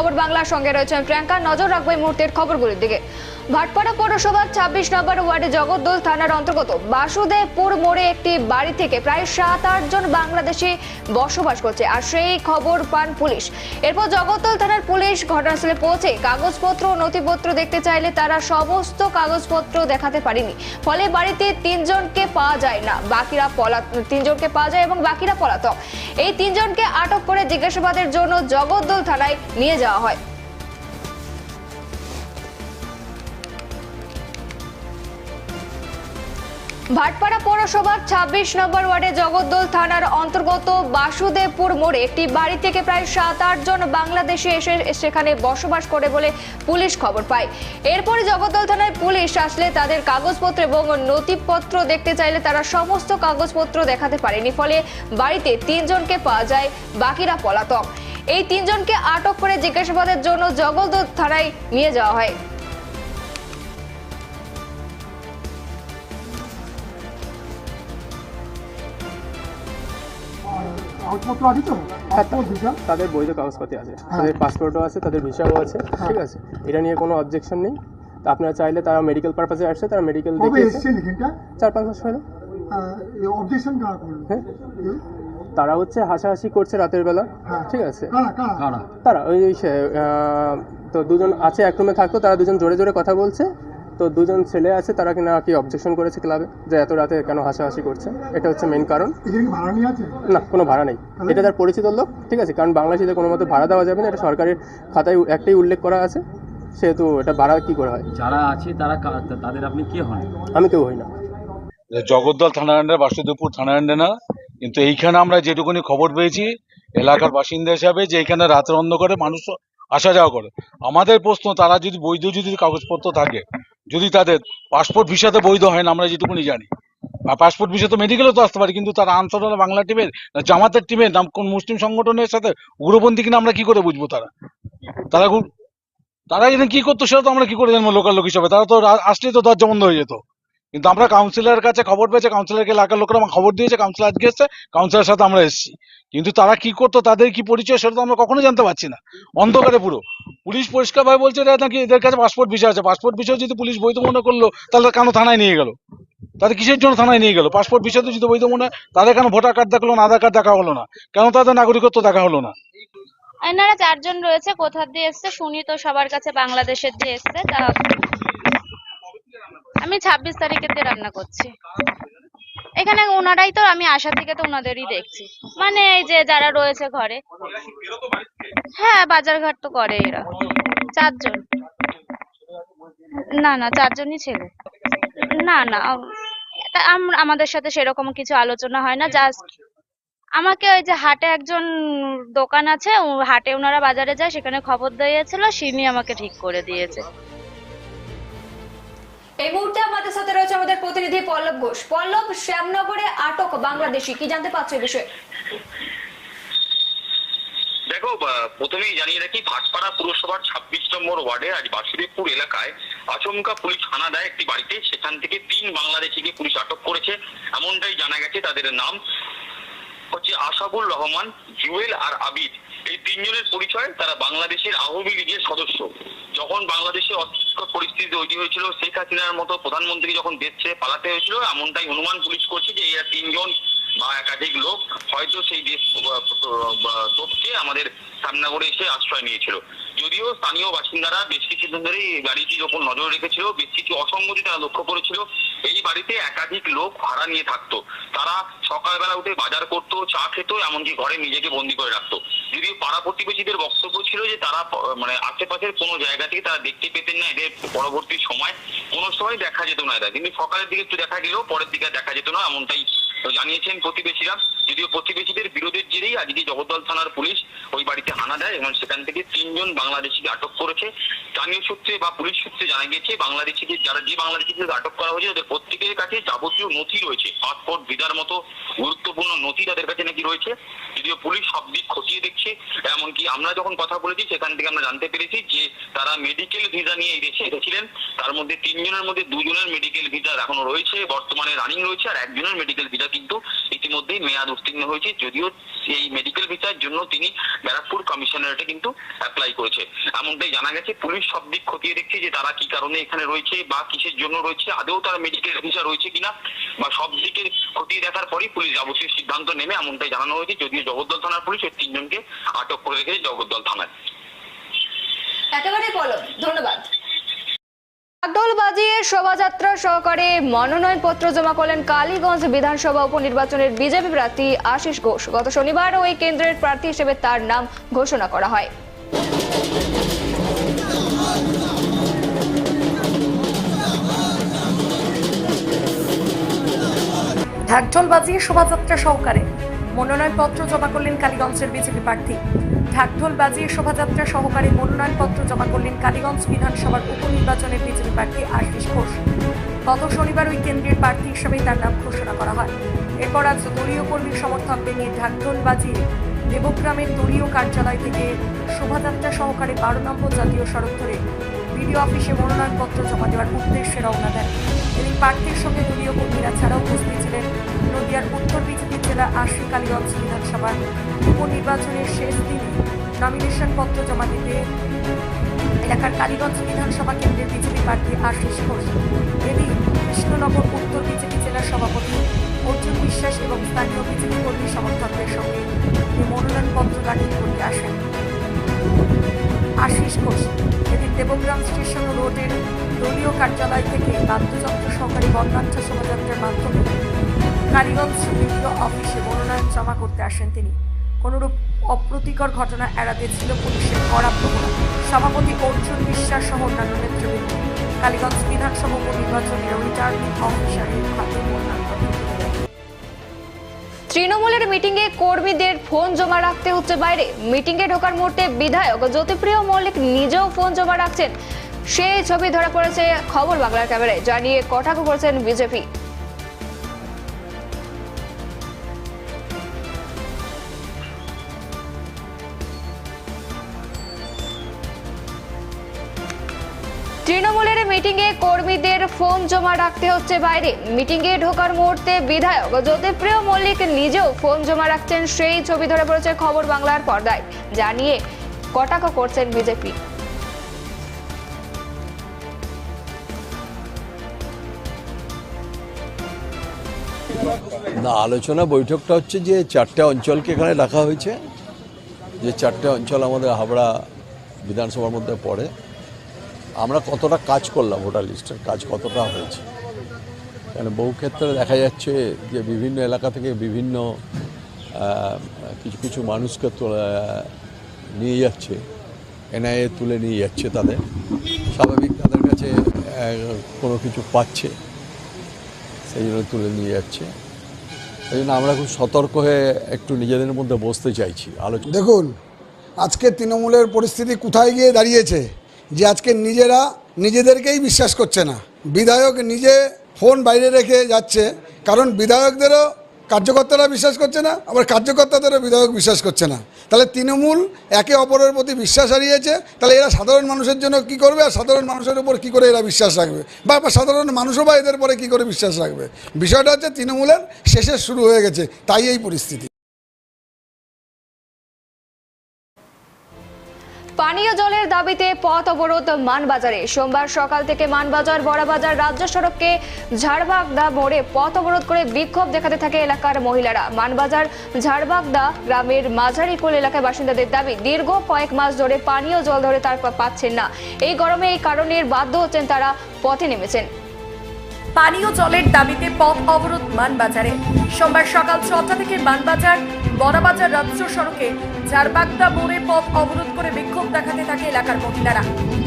খবর বাংলার সঙ্গে রয়েছেন প্রিয়াঙ্কা। নজর রাখব এই মুহূর্তের খবরগুলির দিকে। ভাটপাড়া পৌরসভার ছাব্বিশ নম্বর ওয়ার্ডে জগদ্দল থানার অন্তর্গত বাসুদেবপুর মোড়ে একটি বাড়ি থেকে প্রায় সাত, আট জন বাংলাদেশি বসবাস করছে, আর সেই খবর পান পুলিশ। এরপর জগদ্দল থানার পুলিশ ঘটনাস্থলে পৌঁছে কাগজপত্র নথিপত্র দেখতে চাইলে তারা সমস্ত কাগজপত্র দেখাতে পারেনি। ফলে বাড়িতে তিনজনকে পাওয়া যায় না, বাকিরা পলা, তিনজনকে পাওয়া যায় এবং বাকিরা পলাতক। এই তিনজনকে আটক করে জিজ্ঞাসাবাদের জন্য জগদ্দল থানায় নিয়ে যাওয়া হয়। ভাটপাড়া পৌরসভার ছাব্বিশ নম্বর ওয়ার্ডে জগদ্দল থানার অন্তর্গত বাসুদেবপুর মোড়ে একটি বাড়ি থেকে প্রায় সাত, আট জন বাংলাদেশি এসে সেখানে বসবাস করে বলে পুলিশ খবর পায়। এরপরে জগদ্দল থানায় পুলিশ আসলে তাদের কাগজপত্র এবং নথিপত্র দেখতে চাইলে তারা সমস্ত কাগজপত্র দেখাতে পারেনি। ফলে বাড়িতে তিনজনকে পাওয়া যায়, বাকিরা পলাতক। এই তিনজনকে আটক করে জিজ্ঞাসাবাদের জন্য জগদ্দল থানায় নিয়ে যাওয়া হয়। কাগজপত্র আছে তো? পাসপোর্ট ভিসা তাদের বৈধ কাগজপাতি আছে। তাদের পাসপোর্টও আছে তাদের ভিসাও আছে ঠিক আছে? এটা নিয়ে কোনো অবজেকশন নেই। আপনারা চাইলে তারা মেডিকেল পারপাসে আসছে তারা মেডিকেল এখানটা? চার পাঁচ মাস হলো। অবজেকশন কারা করল? হ্যাঁ। তারা হচ্ছে হাসাহাসি করছে রাতের বেলা হ্যাঁ। ঠিক আছে? তারা ওই ওই সে, আহ, তো দুজন আছে এক রুমে থাকতো তারা দুজন জোরে জোরে কথা বলছে। তো দুজন ছেলে আছে তারা কিনা কি অবজেকশন করেছে ক্লাবে যে এত রাতে কেন হাসাহাসি করছে? এটা হচ্ছে মেন কারণ। ভাড়া না কোনো ভাড়া নেই। এটা তার পরিচিত লোক ঠিক আছে? কারণ বাংলাদেশিতে কোনো মতে ভাড়া দেওয়া যাবে না এটা সরকারের খাতায় একটাই উল্লেখ করা আছে। সেহেতু এটা ভাড়া কি করে হয়? যারা আছে তারা তাদের আপনি কে হন? আমি কেউ হই না। জগদ্দল থানার আন্ডার বাসুদেবপুর থানার আন্ডার না। কিন্তু এইখানে আমরা যেটুকুনি খবর পেয়েছি এলাকার বাসিন্দা হিসাবে যে এখানে রাতের অন্ধকারে মানুষ আসা যাওয়া করে। আমাদের প্রশ্ন, তারা যদি বৈধ যদি কাগজপত্র থাকে, যদি তাদের পাসপোর্ট ভিসাতে বৈধ হয় না, আমরা যেটুকুনি জানি। আর পাসপোর্ট ভিসা তো মেডিকেলে তো আসতে পারে, কিন্তু তারা আনসার বাংলা টিমের না জামাতের টিমের নাম কোন মুসলিম সংগঠনের সাথে উগ্রপন্থী কিনা আমরা কি করে বুঝব তারা? তারা তারা এখানে কি করতো সেটা তো আমরা কি করে জানব লোকাল লোক হিসাবে? তারা তো আসলেই তো দরজা বন্ধ হয়ে যেত। কিন্তু আমরা কাউন্সিলরের কাছে খবর পেয়েছে কাউন্সিলরকে এলাকার লোকেরা খবর দিয়েছে কাউন্সিলর আজকে এসছে কাউন্সিলরের সাথে আমরা এসেছি। কিন্তু তারা কি করতো, তাদের কি পরিচয় সেটা তো আমরা কখনো জানতে পারছি না। অন্ধকারে পুরো। পুলিশ পরিষ্কার ভাবে বলছে এরা নাকি এদের কাছে পাসপোর্ট বিষয় আছে। পাসপোর্ট বিষয় যদি পুলিশ বৈধ মনে করল, তাহলে কেন থানায় নিয়ে গেল? তাদের কিসের জন্য থানায় নিয়ে গেল? পাসপোর্ট বিষয় তো যদি বৈধ মনে তাদের কেন ভোটার কার্ড দেখাল না, আধার কার্ড দেখা হলো না? কেন তাদের নাগরিকত্ব দেখা হলো না? এনারা চারজন রয়েছে কোথা দিয়ে এসছে? শুনি তো সবার কাছে, বাংলাদেশের দিয়ে এসছে। আমি ছাব্বিশ তারিখের দিয়ে রান্না করছি। এখানে ওনারাই তো, আমি আসা থেকে তো ওনাদেরই দেখছি। মানে এই যে যারা রয়েছে ঘরে। হ্যাঁ বাজার ঘাট তো করে এরা। চারজন। না না, চারজনই ছেলে। না না আম- আম- আমাদের সাথে সেরকম কিছু আলোচনা হয় না জাস্ট আমাকে ওই যে হাটে একজন দোকান আছে হাটে ওনারা বাজারে যায়, সেখানে খবর দিয়েছিল সিনি আমাকে ঠিক করে দিয়েছে। এই মুহূর্তে আমাদের সাথে রয়েছে আমাদের প্রতিনিধি পল্লব ঘোষ। পল্লব, শ্যামনগরে আটক বাংলাদেশি, কি জানতে পারছ এই বিষয়ে? দেখো প্রথমেই জানিয়ে রাখি, ভাটপাড়া পুরসভার ছাব্বিশ নম্বর ওয়ার্ডে আজ বাসুদেবপুর এলাকায় আচমকা পুলিশ হানা দেয় একটি বাড়িতে। সেখান থেকে তিন বাংলাদেশিকে পুলিশ আটক করেছে। এমনটাই জানা গেছে তাদের নাম হচ্ছে আশাবুল রহমান, জুয়েল আর আবিদ। এই তিনজনের পরিচয় তারা বাংলাদেশের আওয়ামী লীগের সদস্য। যখন বাংলাদেশে অস্থির পরিস্থিতি তৈরি হয়েছিল, শেখ হাসিনার মতো প্রধানমন্ত্রী যখন দেশ ছেড়ে পালাতে হয়েছিল, এমনটাই অনুমান পুলিশ করছে যে এরা তিনজন বা একাধিক লোক হয়তো সেই দেশ তোপকে আমাদের শ্যামনগরে এসে আশ্রয় নিয়েছিল। যদিও স্থানীয় বাসিন্দারা বেশ কিছুদিন ধরেই বাড়িটির ওপর নজর রেখেছিল, বেশ কিছু অসঙ্গতি তারা লক্ষ্য করেছিল। এই বাড়িতে একাধিক লোক ভাড়া নিয়ে থাকতো। তারা সকালবেলা উঠে বাজার করতো, চা খেত, এমনকি ঘরে নিজেকে বন্দি করে রাখতো। যদিও পাড়া প্রতিবেশীদের বক্তব্য ছিল যে তারা মানে আশেপাশের কোনো জায়গা থেকে তারা দেখতে পেতেন না, এদের পরবর্তী সময়। কোনো সময় দেখা যেত না এরা। কিন্তু সকালের দিকে একটু দেখা গেলেও পরের দিকে দেখা যেত না, এমনটাই জানিয়েছেন প্রতিবেশীরা, যদিও প্রতিবেশীদের বিরোধের জেরেই আজকে জগদ্দল থানার পুলিশ ওই বাড়িতে হানা দেয় এবং সেখান থেকে তিনজন বাংলাদেশিকে আটক করেছে। স্থানীয় সূত্রে বা পুলিশ সূত্রে জানা গেছে বাংলাদেশিকে যারা, যে বাংলাদেশিদের আটক করা হয়েছে, তাদের প্রত্যেকের কাছে যাবতীয় নথি রয়েছে। পাসপোর্ট ভিসার মতো গুরুত্বপূর্ণ নথি তাদের কাছে নাকি রয়েছে। যদিও পুলিশ সব দিক খতিয়ে দেখছে, এমনকি আমরা যখন কথা বলেছি, সেখান থেকে আমরা জানতে পেরেছি যে তারা মেডিকেল ভিসা নিয়ে এই দেশে এসেছিলেন। তার মধ্যে তিনজনের মধ্যে দুজনের মেডিকেল ভিসা এখনও রয়েছে, বর্তমানে রানিং রয়েছে, আর একজনের মেডিকেল ভিসা কিন্তু ইতিমধ্যেই মেয়াদ উত্তীর্ণ হয়েছে। যদিও এই মেডিকেল ভিসার জন্য তিনি ব্যারাকপুর কমিশনারেটে কিন্তু অ্যাপ্লাই করেছে। এমনটাই জানা গেছে। পুলিশ সব দিক খতিয়ে দেখছে যে তারা কি কারণে এখানে রয়েছে বা কিসের জন্য রয়েছে। আদৌ তার মেডিকেল ভিসা রয়েছে কিনা বা সব দিকের খতিয়ে দেখার পরেই পুলিশ যাবতীয় সিদ্ধান্ত নেমে এমনটাই জানানো হয়েছে। যদিও জগদ্দল থানার পুলিশ ওই তিনজনকে আটক করে রেখেছে জগদ্দল থানায়। একেবারে বলো। ধন্যবাদ। ঢাকঢোল বাজিয়ে শোভাযাত্রা সহকারে মনোনয়নপত্র জমা করলেন কালীগঞ্জ বিধানসভা উপনির্বাচনের বিজেপি প্রার্থী আশিস ঘোষ। গত শনিবার ওই কেন্দ্রের প্রার্থী হিসেবে তার নাম ঘোষণা করা হয়। ঢাকঢোল বাজিয়ে শোভাযাত্রা সহকারে মনোনয়নপত্র জমা করলেন কালীগঞ্জের বিজেপি প্রার্থী। ঢাকঢোল বাজিয়ে শোভাযাত্রা সহকারে মনোনয়নপত্র জমা করলেন কালীগঞ্জ বিধানসভার উপনির্বাচনের বিজেপি প্রার্থী আশিস ঘোষ। গত শনিবার ওই কেন্দ্রের প্রার্থী হিসেবে তার নাম ঘোষণা করা হয়। এরপর আজ দলীয় কর্মী সমর্থকদের নিয়ে ঢাকঢোল বাজিয়ে দেবগ্রামের দলীয় কার্যালয় থেকে শোভাযাত্রা সহকারে বারো নম্বর জাতীয় সড়ক ধরে বিডিও অফিসে মনোনয়নপত্র জমা দেওয়ার উদ্দেশ্যে রওনা দেন। এদিন প্রার্থীর সঙ্গে দলীয় কর্মীরা ছাড়াও উপস্থিত ছিলেন নদিয়ার উত্তর বিজেপি জেলা আশি কালীগঞ্জ বিধানসভার উপনির্বাচনের শেষ দিনে নমিনেশন পত্র জমা দিতে এলাকার কালীগঞ্জ বিধানসভা কেন্দ্রের বিজেপি প্রার্থী আশিস ঘোষ, এদিন কৃষ্ণনগর, উত্তর বিজেপি জেলার সভাপতি অর্জুন বিশ্বাস এবং স্থানীয় বিজেপি কর্মী সমর্থকদের সঙ্গে এই মনোনয়নপত্র দাখিল করতে আসেন। আশিস ঘোষ, এদিন দেবগ্রাম স্টেশন রোডের দলীয় কার্যালয় থেকে বাদ্যযন্ত্র সহকারী বর্ণাঢ্য শোভাযাত্রার মাধ্যমে কালীগঞ্জ বিডিও অফিসে মনোনয়ন জমা করতে আসেন তিনি। কোনরূপ অপ্রীতিকর ঘটনা এড়াতে ছিল পুলিশের কড়া প্রবণতা। সভাপতি অর্জুন বিশ্বাস সহ অন্যান্য নেতৃবৃন্দ। কালীগঞ্জ বিধানসভা উপনির্বাচনের রিটার্নিং অফিসারের হাতে তৃণমূলের মিটিংয়ে কর্মীদের ফোন জমা রাখতে হচ্ছে বাইরে। মিটিংয়ে ঢোকার মুহূর্তে বিধায়ক জ্যোতিপ্রিয় মল্লিক নিজেও ফোন জমা রাখছেন। সেই ছবি ধরা পড়েছে খবর বাংলার ক্যামেরায়। যা নিয়ে কটাক্ষ করেছেন বিজেপি। মিটিংয়ে কর্মীদের ফোন জমা রাখতে হচ্ছে বাইরে। মিটিংয়ে ঢোকার মুহূর্তে বিধায়ক জ্যোতিপ্রিয় মল্লিক নিজেও ফোন জমা রাখছেন সেই ছবি ধরে পড়েছে খবর বাংলার পর্দায়। জানিয়ে কটাক্ষ করছেন বিজেপি। না, আলোচনা বৈঠকটা হচ্ছে যে চারটে অঞ্চলকে এখানে রাখা হয়েছে। যে চারটে অঞ্চল আমাদের হাবড়া বিধানসভার মধ্যে পড়ে। আমরা কতটা কাজ করলাম ভোটার লিস্টের কাজ কতটা হয়েছে। কেন বহু ক্ষেত্রে দেখা যাচ্ছে যে বিভিন্ন এলাকা থেকে বিভিন্ন কিছু কিছু মানুষকে নিয়ে যাচ্ছে, এনআইএ তুলে নিয়ে যাচ্ছে তাদের। স্বাভাবিক তাদের কাছে কোনো কিছু পাচ্ছে, সেই জন্য তুলে নিয়ে যাচ্ছে। এই জন্য আমরা খুব সতর্ক হয়ে একটু নিজেদের মধ্যে বসতে চাইছি আলোচনা দেখুন, আজকে তৃণমূলের পরিস্থিতি কোথায় গিয়ে দাঁড়িয়েছে? যে আজকে নিজেরা নিজেদেরকেই বিশ্বাস করছে না। বিধায়ক নিজে ফোন বাইরে রেখে যাচ্ছে, কারণ বিধায়কদেরও কার্যকর্তারা বিশ্বাস করছে না, আবার কার্যকর্তাদেরও বিধায়ক বিশ্বাস করছে না। তাহলে তৃণমূল একে অপরের প্রতি বিশ্বাস হারিয়েছে, তাহলে এরা সাধারণ মানুষের জন্য কি করবে আর সাধারণ মানুষের উপর কি করে এরা বিশ্বাস রাখবে? বা সাধারণ মানুষও বা এদের পরে কি করে বিশ্বাস রাখবে? বিষয়টা হচ্ছে তৃণমূলের শেষের শুরু হয়ে গেছে, তাই এই পরিস্থিতি। পানীয় জলের দাবিতে পথ অবরোধ মানবাজারে। সোমবার সকাল থেকে মানবাজার, বড়বাজার রাজ্য সড়ককে ঝাড়বাগদা মোড়ে পথ অবরোধ করে বিক্ষোভ দেখাতে থাকে এলাকার মহিলারা। মানবাজার, ঝাড়বাগদা গ্রামের মাঝারি কোল এলাকার বাসিন্দাদের দাবি, দীর্ঘ কয়েক মাস ধরে পানীয় জল ধরে তার পাচ্ছেন না। এই গরমে এই কারণের বাধ্য হচ্ছেন তারা পথে নেমেছেন। পানীয় জলের দাবিতে পথ অবরোধ মানবাজারে। সোমবার সকাল ছটা থেকে মানবাজার, বড়াবাজার রাজ্য সড়কে ঝাড়বাগদা মোড়ে পথ অবরোধ করে বিক্ষোভ দেখাতে থাকে এলাকার মহিলারা।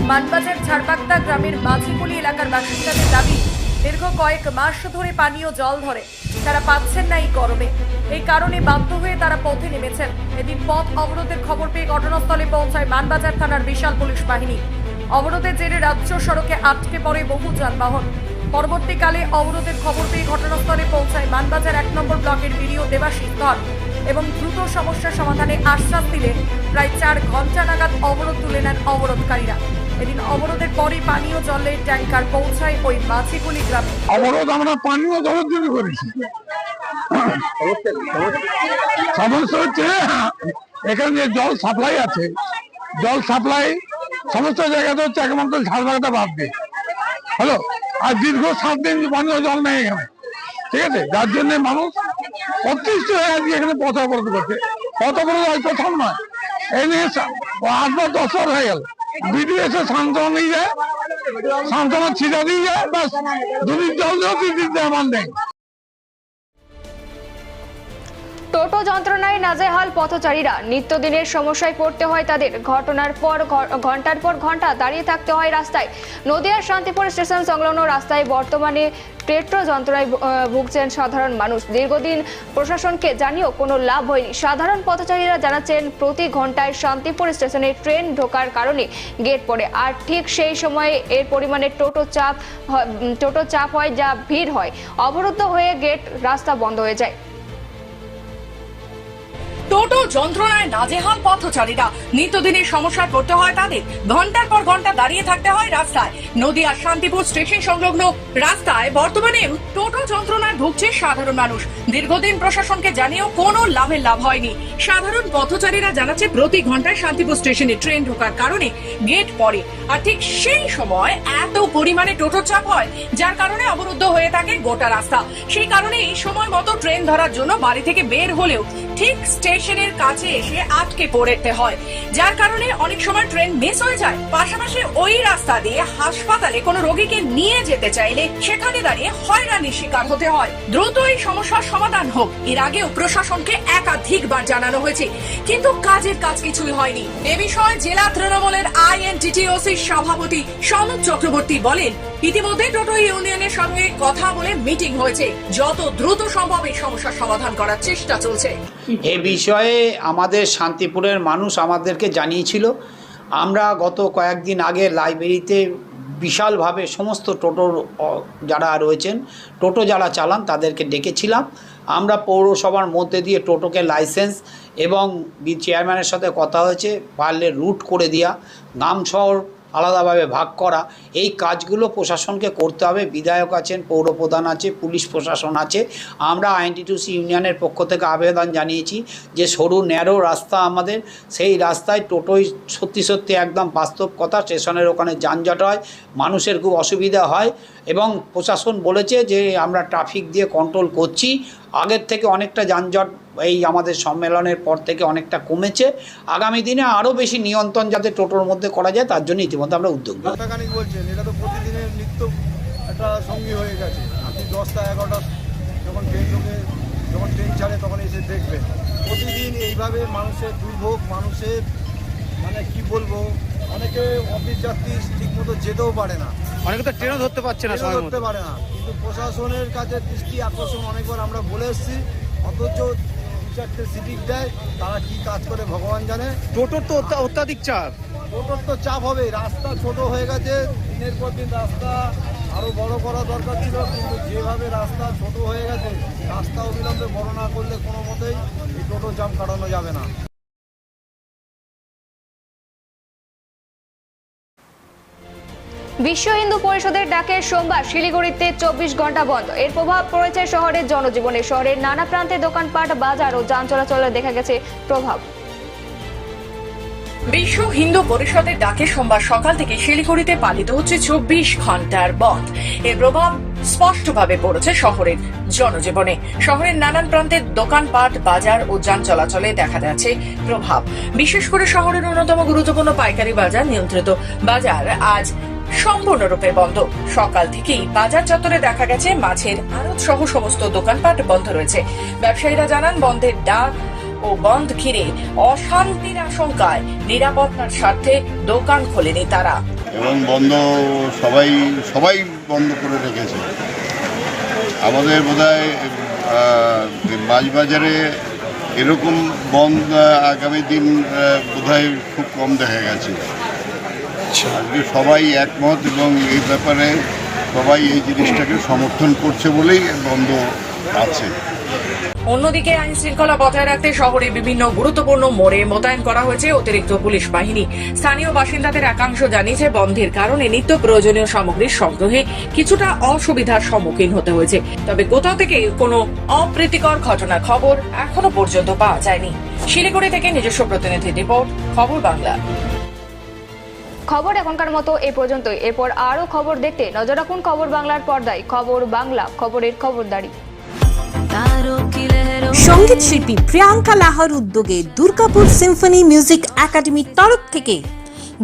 মানবাজার ঝাড়বাগদা গ্রামের মাঝিকুলি এলাকার বাসিন্দাদের দাবি, দীর্ঘ কয়েক মাস ধরে পানীয় জল ধরে। তারা পাচ্ছেন না এই গরমে। এই কারণে বাধ্য হয়ে তারা পথে নেমেছেন। এদিন পথ অবরোধের খবর পেয়ে ঘটনাস্থলে পৌঁছায় মানবাজার থানার বিশাল পুলিশ বাহিনী। অবরোধের জেরে রাজ্য সড়কে আটকে পড়ে বহু যানবাহন। পরবর্তীকালে অবরোধের খবর পেয়ে ঘটনাস্থলে পৌঁছায় মানবাজার এক নম্বর ব্লকের বিডিও দেবাশিস ধর এবং দ্রুত সমস্যার সমাধানে আশ্বাস দিলে প্রায় চার ঘণ্টা নাগাদ অবরোধ তুলে নেন অবরোধকারীরা। এদিন অবরোধের পরই পানীয় জলের ট্যাঙ্কার পৌঁছায় ওই মাছিগুলি গ্রামে। অবরোধ আমরা পানীয় জলের জন্য করেছি। সমস্যা হচ্ছে, এখানে যে জল সাপ্লাই আছে, জল সাপ্লাই সমস্ত জায়গাতে হচ্ছে একমাত্র ঝালবাগাটা বাদ দিয়ে। হ্যালো? আর দীর্ঘ সাত দিন পানীয় জল নেই এখানে ঠিক আছে? যার জন্য মানুষ অতিষ্ঠ হয়ে আজকে এখানে পথ অবরোধ করছে। পথ অবরোধ হয় প্রথম নয়। এই নিয়ে আট বা দশ বছর হয়ে গেল। বিডিও এসে নিয়ে যায়, সান্ত্বনা ছিটা দিয়ে যায়, ব্যাস। দুদিন জল দেওয়া তিন দিন দেয় মান নেই। টোটো যন্ত্রণায় নাজেহাল পথচারীরা। নিত্যদিনের সমস্যায় পড়তে হয় তাদের। ঘটনার পর ঘণ্টার পর ঘণ্টা দাঁড়িয়ে থাকতে হয় রাস্তায়। নদিয়ার শান্তিপুর স্টেশন সংলগ্ন রাস্তায় বর্তমানে পেট্রো যন্ত্রণায় ভুগছেন সাধারণ মানুষ। দীর্ঘদিন প্রশাসনকে জানিয়েও কোনো লাভ হয়নি। সাধারণ পথচারীরা জানাচ্ছেন, প্রতি ঘন্টায় শান্তিপুর স্টেশনে ট্রেন ঢোকার কারণে গেট পড়ে। আর ঠিক সেই সময়ে এর পরিমাণে টোটো চাপ টোটো চাপ হয় যা ভিড় হয়। অবরুদ্ধ হয়ে গেট রাস্তা বন্ধ হয়ে যায়। টোটো যন্ত্রণায় নাজেহাল পথচারীরা। নিত্যদিনের সমস্যায় পড়তে হয় তাদের। ঘণ্টার পর ঘণ্টা দাঁড়িয়ে থাকতে হয় রাস্তায়। নদিয়া শান্তিপুর স্টেশন সংলগ্ন রাস্তায় বর্তমানে টোটো যন্ত্রণায় ভুগছে সাধারণ মানুষ। দীর্ঘদিন প্রশাসনকে জানিয়েও কোনো লাভের লাভ হয়নি। সাধারণ পথচারীরা জানাচ্ছে, প্রতি ঘন্টায় শান্তিপুর স্টেশনে ট্রেন ঢোকার কারণে গেট পড়ে। আর ঠিক সেই সময় এত পরিমাণে টোটো চাপ হয়, যার কারণে অবরুদ্ধ হয়ে থাকে গোটা রাস্তা। সেই কারণে এই সময় মতো ট্রেন ধরার জন্য বাড়ি থেকে বের হলেও ঠিক স্টেশনের কাছে এসে আটকে পড়তে হয়। যার কারণে অনেক সময় ট্রেন মিস হয়ে যায়। পাশাপাশি ওই রাস্তা দিয়ে হাসপাতালে কোনো রোগীকে নিয়ে যেতে চাইলে সেখানে দাঁড়িয়ে হয়রানির শিকার হতে হয়। দ্রুত এই সমস্যার সমাধান হোক। এর আগেও প্রশাসনকে একাধিকবার জানানো হয়েছে। কিন্তু কাজের কাজ কিছুই হয়নি। এ বিষয়ে জেলা তৃণমূলের আইএনটিটিওসির সভাপতি সনদ চক্রবর্তী বলেন ইতিমধ্যে টোটো ইউনিয়নের সঙ্গে কথা বলে মিটিং হয়েছে। যত দ্রুত সম্ভব এই সমস্যার সমাধান করার চেষ্টা চলছে। এ বিষয়ে আমাদের শান্তিপুরের মানুষ আমাদেরকে জানিয়েছিল। আমরা গত কয়েকদিন আগে লাইব্রেরিতে বিশালভাবে সমস্ত টোটোর যারা রয়েছেন, টোটো যারা চালান তাদেরকে ডেকেছিলাম। আমরা পৌরসভার মধ্যে দিয়ে টোটোকে লাইসেন্স এবং চেয়ারম্যানের সাথে কথা হয়েছে, পারলে রুট করে দেওয়া নাম শহর আলাদাভাবে ভাগ করা। এই কাজগুলো প্রশাসনকে করতে হবে। বিধায়ক আছেন, পৌরপ্রধান আছে, পুলিশ প্রশাসন আছে। আমরা আইনটিটুসি ইউনিয়নের পক্ষ থেকে আবেদন জানিয়েছি যে সরু, ন্যারো রাস্তা আমাদের। সেই রাস্তায় টোটোই সত্যি সত্যি একদম বাস্তব কথা। স্টেশনের ওখানে যানজট হয়, মানুষের খুব অসুবিধা হয় এবং প্রশাসন বলেছে যে আমরা ট্রাফিক দিয়ে কন্ট্রোল করছি। আগের থেকে অনেকটা যানজট এই আমাদের সম্মেলনের পর থেকে অনেকটা কমেছে। আগামী দিনে আরও বেশি নিয়ন্ত্রণ যাতে টোটোর মধ্যে করা যায়, তার জন্য ইতিমধ্যে আমরা উদ্যোগ নিই বলছেন, এটা তো প্রতিদিনের নিত্য একটা সঙ্গী হয়ে গেছে। আপনি দশটা, এগারোটা, যখন ট্রেন ঢোকে, যখন ট্রেন ছাড়ে, তখন এসে দেখবেন। প্রতিদিন এইভাবে মানুষের দুর্ভোগ মানুষের মানে কি বলব, অনেকে অফিস যাত্রী ঠিক মতো যেতেও পারে না। অনেকে তো ট্রেনও ধরতে পারছে না সময় ধরতে পারে না। কিন্তু প্রশাসনের কাছে দৃষ্টি আকর্ষণ অনেকবার আমরা বলে এসেছি। অথচ চারটে সিটিং দেয় তারা কি কাজ করে ভগবান জানে। টোটোর তো অত্যাধিক চাপ। টোটোর তো চাপ হবে রাস্তা ছোট হয়ে গেছে দিনের পর দিন রাস্তা আরও বড় করা দরকার ছিল কিন্তু যেভাবে রাস্তা ছোট হয়ে গেছে রাস্তা অবিলম্বে বড় না করলে কোনো মতেই এই টোটো জাম কাটানো যাবে না। বিশ্ব হিন্দু পরিষদের ডাকে সোমবার শিলিগুড়িতে চব্বিশ ঘণ্টা বন্ধ। এর প্রভাব পড়েছে শহরের জনজীবনে। শহরের নানা প্রান্তে দোকানপাট, বাজার ও যান চলাচলে দেখা গেছে প্রভাব। বিশ্ব হিন্দু পরিষদের ডাকে সোমবার সকাল থেকে শিলিগুড়িতে পালিত হচ্ছে চব্বিশ ঘণ্টার বন্ধ। এর প্রভাব স্পষ্টভাবে পড়েছে শহরের জনজীবনে। শহরের নানান প্রান্তের দোকানপাট, বাজার ও যান চলাচলে দেখা যাচ্ছে প্রভাব। বিশেষ করে শহরের অন্যতম গুরুত্বপূর্ণ পাইকারি বাজার, নিয়ন্ত্রিত বাজার। আজ সম্পূর্ণরূপে বন্ধ। সকাল থেকেই বাজার চত্বরে দেখা গেছে মাছের আড়ত সহ সমস্ত দোকানপাট বন্ধ রয়েছে। ব্যবসায়ীরা জানান, বন্ধের ডাক ও বন্ধ ঘিরে অশান্তির আশঙ্কায় নিরাপত্তার স্বার্থে দোকান খোলেনি তারা। এবং বন্ধ সবাই সবাই বন্ধ করে রেখেছে। আমাদের বোধহয় মাছ বাজারে এরকম বন্ধ আগামী দিন বোধহয় খুব কম দেখা গেছে। আজকে সবাই একমত এবং এই ব্যাপারে সবাই এই জিনিসটাকে সমর্থন করছে বলেই বন্ধ আছে। অন্যদিকে আইন শৃঙ্খলা বজায় রাখতে শহরে বিভিন্ন গুরুত্বপূর্ণ মোড়ে মোতায়েন করা হয়েছে অতিরিক্ত পুলিশ বাহিনী। স্থানীয় বাসিন্দাদের একাংশ জানিয়েছে বন্ধের কারণে নিত্য প্রয়োজনীয় সামগ্রীর সংগ্রহে কিছুটা অসুবিধার সম্মুখীন হতে হয়েছে। তবে কোথাও থেকে কোনো অপ্রীতিকর ঘটনা খবর এখনও পর্যন্ত পাওয়া যায়নি। শিলিগুড়ি থেকে নিজস্ব প্রতিনিধি রিপোর্ট খবর বাংলা। খবর এখনকার মতো এ পর্যন্তই। এরপর আরও খবর দেখতে নজর রাখুন খবর বাংলার পর্দায়। খবর বাংলা, খবরের খবরদারি। সংগীত শিল্পী প্রিয়াঙ্কা লাহার উদ্যোগে দুর্গাপুর সিম্ফনি মিউজিক একাডেমির তরফ থেকে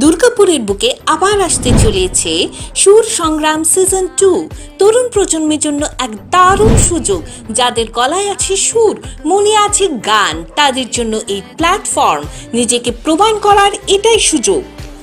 দুর্গাপুরের বুকে আবার আসতে চলেছে সুর সংগ্রাম সিজন টু। তরুণ প্রজন্মের জন্য এক দারুণ সুযোগ, যাদের গলায় আছে সুর, মনে আছে গান, তাদের জন্য এই প্ল্যাটফর্ম নিজেকে প্রমাণ করার এটাই সুযোগ।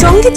সংগীত